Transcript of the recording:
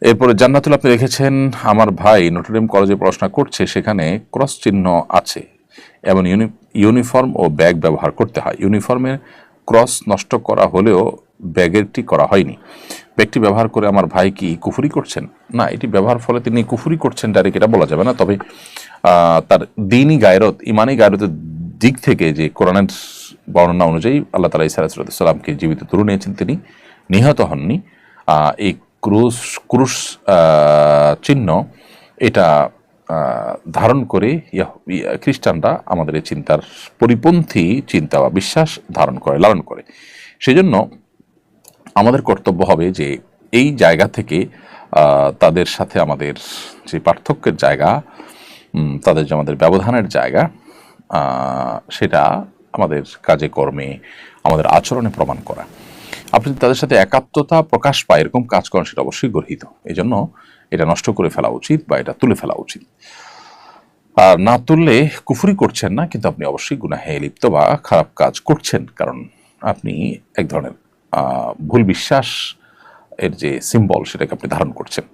এরপরে জান্নাতুল আপনি রেখেছেন আমার ভাই নটরডেম কলেজে পড়াশোনা করছে, সেখানে ক্রস চিহ্ন আছে। এবং ইউনি ইউনিফর্ম ও ব্যাগ ব্যবহার করতে হয়। ইউনিফর্মের ক্রস নষ্ট করা হলেও ব্যাগেরটি করা হয়নি। ব্যাগটি ব্যবহার করে আমার ভাই কি কুফুরি করছেন? না, এটি ব্যবহার ফলে তিনি কুফুরি করছেন ডাইরেক্ট এটা বলা যাবে না। তবে তার দিনই গায়রত, ইমানি গায়রতের দিক থেকে যে কোরআনের বর্ণনা অনুযায়ী আল্লাহ তালা ইসা সালামকে জীবিত তুলে নিয়েছেন তিনি, নিহত হননি। এই ক্রুশ ক্রুশ চিহ্ন এটা ধারণ করে খ্রিস্টানরা আমাদের এই চিন্তার পরিপন্থী চিন্তা বা বিশ্বাস ধারণ করে, লালন করে। সেজন্য আমাদের কর্তব্য হবে যে এই জায়গা থেকে তাদের সাথে আমাদের যে পার্থক্যের জায়গা তাদের যে আমাদের ব্যবধানের জায়গা সেটা আমাদের কাজে, কর্মে, আমাদের আচরণে প্রমাণ করা। আপনি তাদের সাথে একাত্মতা প্রকাশ পায়, এরকম কাজ করেন সেটা অবশ্যই গর্হিত। এই জন্য এটা নষ্ট করে ফেলা উচিত বা এটা তুলে ফেলা উচিত। আর না তুললে কুফুরি করছেন না, কিন্তু আপনি অবশ্যই গুনাহে লিপ্ত বা খারাপ কাজ করছেন, কারণ আপনি এক ধরনের ভুল বিশ্বাস এর যে সিম্বল সেটাকে আপনি ধারণ করছেন।